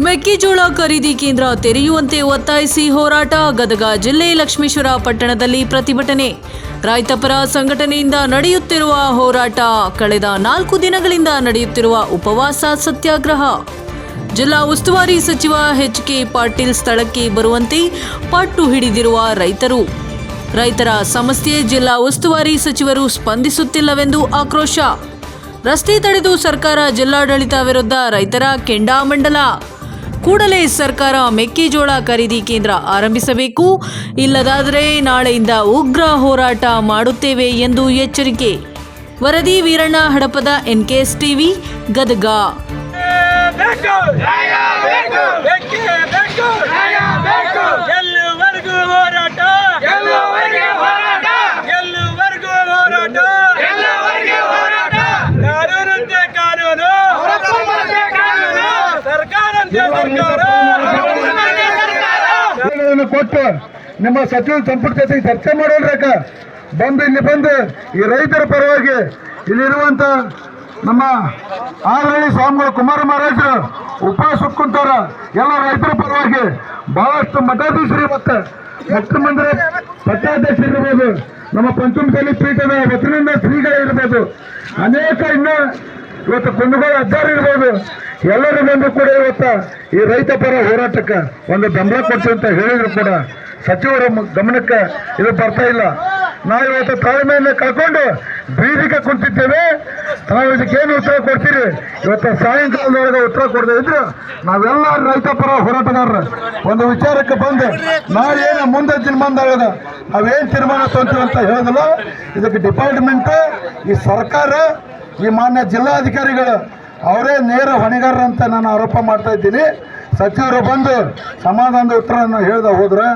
ಮೆಕ್ಕೆಜೋಳ ಖರೀದಿ ಕೇಂದ್ರ ತೆರೆಯುವಂತೆ ಒತ್ತಾಯಿಸಿ ಹೋರಾಟ, ಗದಗ ಜಿಲ್ಲೆ ಲಕ್ಷ್ಮೇಶ್ವರ ಪಟ್ಟಣದಲ್ಲಿ ಪ್ರತಿಭಟನೆ ರೈತಪರ ಸಂಘಟನೆಯಿಂದ ನಡೆಯುತ್ತಿರುವ ಹೋರಾಟ, ಕಳೆದ ನಾಲ್ಕು ದಿನಗಳಿಂದ ನಡೆಯುತ್ತಿರುವ ಉಪವಾಸ ಸತ್ಯಾಗ್ರಹ. ಜಿಲ್ಲಾ ಉಸ್ತುವಾರಿ ಸಚಿವ ಎಚ್ ಕೆ ಪಾಟೀಲ್ ಸ್ಥಳಕ್ಕೆ ಬರುವಂತೆ ಪಟ್ಟು ಹಿಡಿದಿರುವ ರೈತರು. ರೈತರ ಸಮಸ್ಯೆ ಜಿಲ್ಲಾ ಉಸ್ತುವಾರಿ ಸಚಿವರು ಸ್ಪಂದಿಸುತ್ತಿಲ್ಲವೆಂದು ಆಕ್ರೋಶ. ರಸ್ತೆ ತಡೆದು ಸರ್ಕಾರ ಜಿಲ್ಲಾಡಳಿತ ವಿರುದ್ಧ ರೈತರ ಕೆಂಡಾಮಂಡಲ. ಕೂಡಲೇ ಸರ್ಕಾರ ಮೆಕ್ಕೆಜೋಳ ಖರೀದಿ ಕೇಂದ್ರ ಆರಂಭಿಸಬೇಕು. ಇಲ್ಲದಾದರೆ ನಾಳೆಯಿಂದ ಉಗ್ರ ಹೋರಾಟ ಮಾಡುತ್ತೇವೆ ಎಂದು ಎಚ್ಚರಿಕೆ. ವರದಿ ವೀರಣ್ಣ ಹಡಪದ ಎನ್ಕೆಎಸ್ ಟಿವಿ, ಗದಗ. ಕೊಟ್ಟು ನಿಮ್ಮ ಸಚಿವ ಸಂಪುಟ ಜೊತೆ ಚರ್ಚೆ ಮಾಡೋಲ್ರಕ ಬಂದು ಇಲ್ಲಿ ಬಂದು ಈ ರೈತರ ಪರವಾಗಿ ಇಲ್ಲಿರುವಂತ ನಮ್ಮ ಆರಳ್ಳಿ ಸ್ವಾಮಿಗಳು, ಕುಮಾರ ಮಹಾರಾಜರು ಉಪವಾಸ ಕುಂತಾರ ಎಲ್ಲ ರೈತರ ಪರವಾಗಿ ಬಹಳಷ್ಟು ಮಠಾಧೀಶರು ಇವತ್ತು ಮಂದಿರ ಪಟ್ಟಾಧ್ಯಕ್ಷರು ಇರ್ಬೋದು. ನಮ್ಮ ಪಂಚಮಸಾಲಿ ಪೀಠದ ವಚನಿಂದ ಶ್ರೀಗಳಿರ್ಬೋದು ಅನೇಕ ಇನ್ನು ಇವತ್ತು ಕುಂದಗೋಳ ಅಜ್ಜಾರು ಇರ್ಬೋದು. ಎಲ್ಲರೂ ಬಂದು ಕೂಡ ಇವತ್ತು ಈ ರೈತ ಪರ ಹೋರಾಟಕ್ಕೆ ಒಂದು ಬೆಂಬಲ ಕೊಡ್ತೀವಿ ಅಂತ ಹೇಳಿದ್ರು ಕೂಡ ಸಚಿವರ ಗಮನಕ್ಕೆ ಇದು ಬರ್ತಾ ಇಲ್ಲ. ನಾವು ಇವತ್ತು ತಾಳ್ಮೆಯನ್ನು ಕಳ್ಕೊಂಡು ಬೀದಿಗೆ ಕುಂತಿದ್ದೇವೆ. ನಾವು ಏನು ಉತ್ತರ ಕೊಡ್ತೀರಿ? ಇವತ್ತು ಸಾಯಂಕಾಲದೊಳಗೆ ಉತ್ತರ ಕೊಡದೆ ಇದ್ರು ನಾವೆಲ್ಲ ರೈತ ಪರ ಹೋರಾಟಗಾರರು. ಒಂದು ವಿಚಾರಕ್ಕೆ ಬಂದು. ನಾಳೆ ಮುಂದೆ ದಿನಮಾನದೊಳಗೆ ನಾವೇನು ತೀರ್ಮಾನ ತೊಂತೀವಿ ಅಂತ ಹೇಳಿದಲ್ಲ. ಇದಕ್ಕೆ ಡಿಪಾರ್ಟ್ಮೆಂಟ್ ಈ ಸರ್ಕಾರ ಈ ಮಾನ್ಯ ಜಿಲ್ಲಾಧಿಕಾರಿಗಳು ಅವರೇ ನೇರ ಹೊಣೆಗಾರರಂತ ನಾನು ಆರೋಪ ಮಾಡ್ತಾ ಇದ್ದೀನಿ. ಸಚಿವರು ಬಂದು ಸಮಾಧಾನದ ಉತ್ತರವನ್ನು ಹೇಳ್ದ ಹೋದ್ರೆ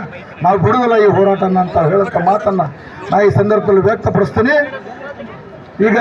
ನಾವು ಬಿಡುವುದಿಲ್ಲ ಈ ಹೋರಾಟ ಅಂತ ಹೇಳಕ್ಕ ಮಾತನ್ನ ನಾ ಈ ಸಂದರ್ಭದಲ್ಲಿ ವ್ಯಕ್ತಪಡಿಸ್ತೀನಿ. ಈಗ